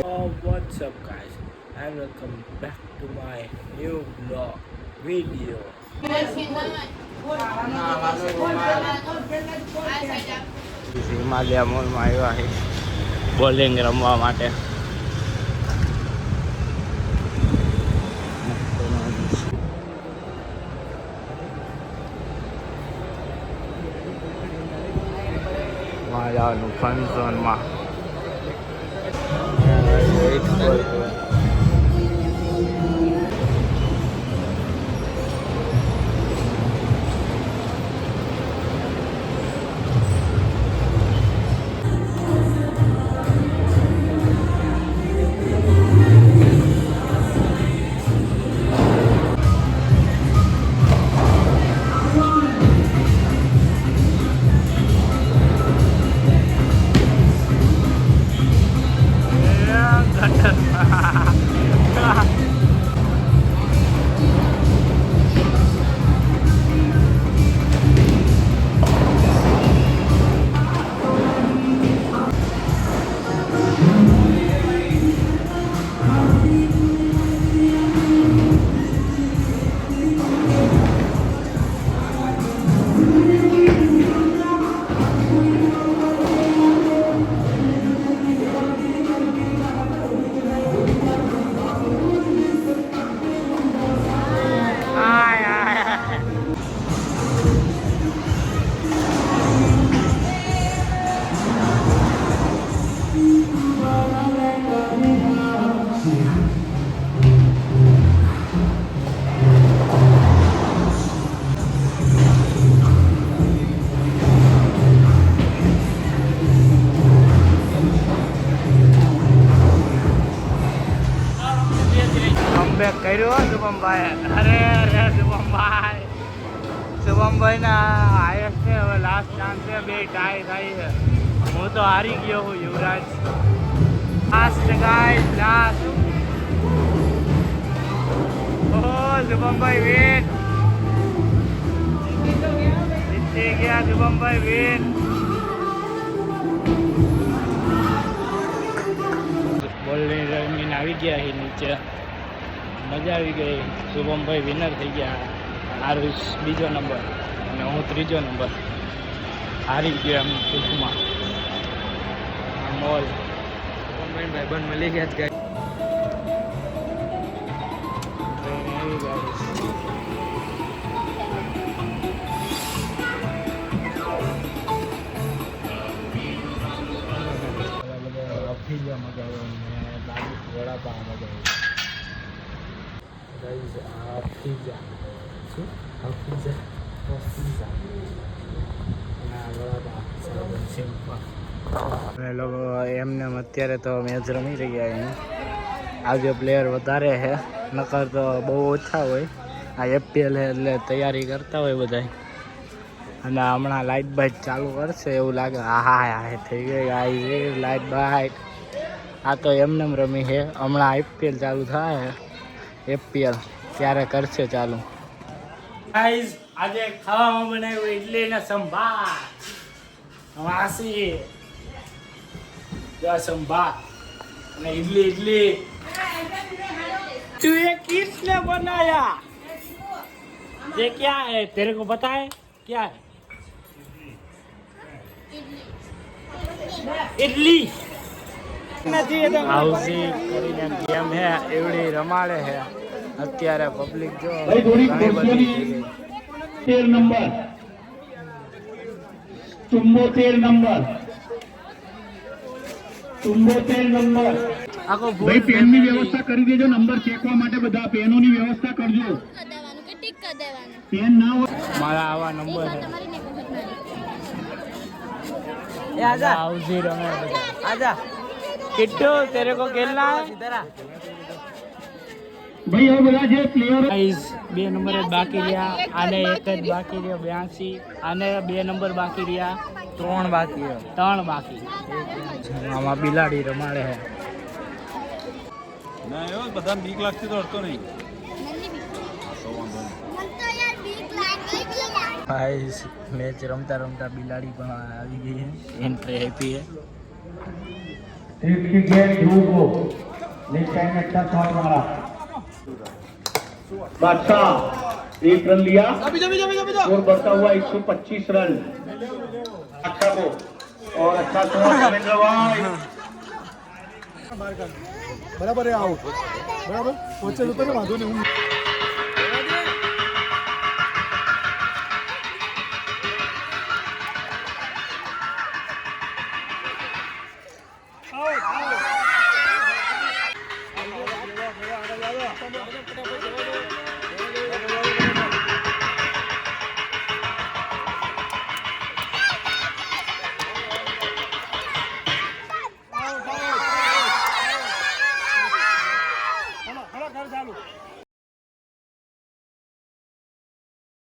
Oh, what's up, guys? And welcome back to my new vlog video. Himalaya મોલમાં આવ્યા છે bowling રમવા માટે માં જવાનું এইট કમબેક કર્યો શુભમભાઈ અરે અરે, શુભમભાઈ. શુભમભાઈ ના હાઈએસ્ટ છે, હવે લાસ્ટ ચાન્સ છે, બે ટાઈ થાય છે. હું તો હારી ગયો હું, યુવરાજ. લાસ્ટ ગાય લાસ્ટ ઓ શુભમભાઈ વેટ જીતી ગયા શુભમભાઈ વેટ બોલની રમીને આવી ગયા છે નીચે. મજા આવી ગઈ. શુભમભાઈ વિનર થઈ ગયા. આરુષ બીજો નંબર અને હું ત્રીજો નંબર હારી ગયો એમ ટૂંકમાં. મોલ ભાઈબંધ મળી ગયા જ ટ્રેન આવી ને બાવીસ વડાપાવ મગાવ્યો ગાઈઝ આ પીઝા શું આ પીઝા પીઝા ના વડાપાવ સાબન સિમ્પલ અમે લોકો એમને અત્યારે તો મેચ રમી રહ્યા અહીં આજે પ્લેયર વધારે છે, નકર તો બહુ ઓછા હોય. આ એપીએલ એટલે તૈયારી કરતા હોય બધા અને હમણાં લાઇટ બાઇટ ચાલુ કરશે એવું લાગે. હા હા થઈ ગઈ આ લાઇટ બાઇટ આ તો એમને એમ રમી છે. હમણાં આઈપીએલ ચાલુ થાય એપીએલ ત્યારે કરશે ચાલુ ગાઈઝ આજે ખાવામાં બનાવ્યું ઇડલી ને સંભાર વાસી જો સંભાર અને इडली इडली तू ये किसने बनाया ये क्या है तेरे को पता है क्या है इडली હાઉસી કરીને ગેમ હે એવડી રમાડે હે. અત્યારે પબ્લિક જો ઘણી બધી તેર નંબર. ચુંબોતેર નંબર. ચુંબોતેર નંબર. આખો ભાઈ પેનની વ્યવસ્થા કરી દેજો નંબર ચેકવા માટે બધા પેનોની વ્યવસ્થા કરજો. કરી દેવાનું કે ટીક કરી દેવાનું પેન ના હોય મારા આવા નંબર છે તમારી ને किट्टू तेरे को खेलना है ભાઈ હવે બધા જે પ્લેયરો ગાઈઝ બે નંબર જ બાકી રહ્યા આને એક જ બાકી રહ્યો બ્યાસી આને બે નંબર બાકી રહ્યા ત્રણ બાકી ત્રણ બાકી આમાં બિલાડી રમાડે છે ના એવો બધા બીક લાગતી તો હડતો નહીં મને તો યાર બીક લાગે છે ગાઈઝ મેચ રમતા રમતા બિલાડી પણ આવી ગઈ છે એન્ટ્રી આપી છે थ्री गेट धूप को नेक्स्ट टाइम अच्छा शॉट मारा बादशाह एक रन लिया। और बढ़ता हुआ 125 रन। अच्छा को और अच्छा बराबर है आउट बराबर?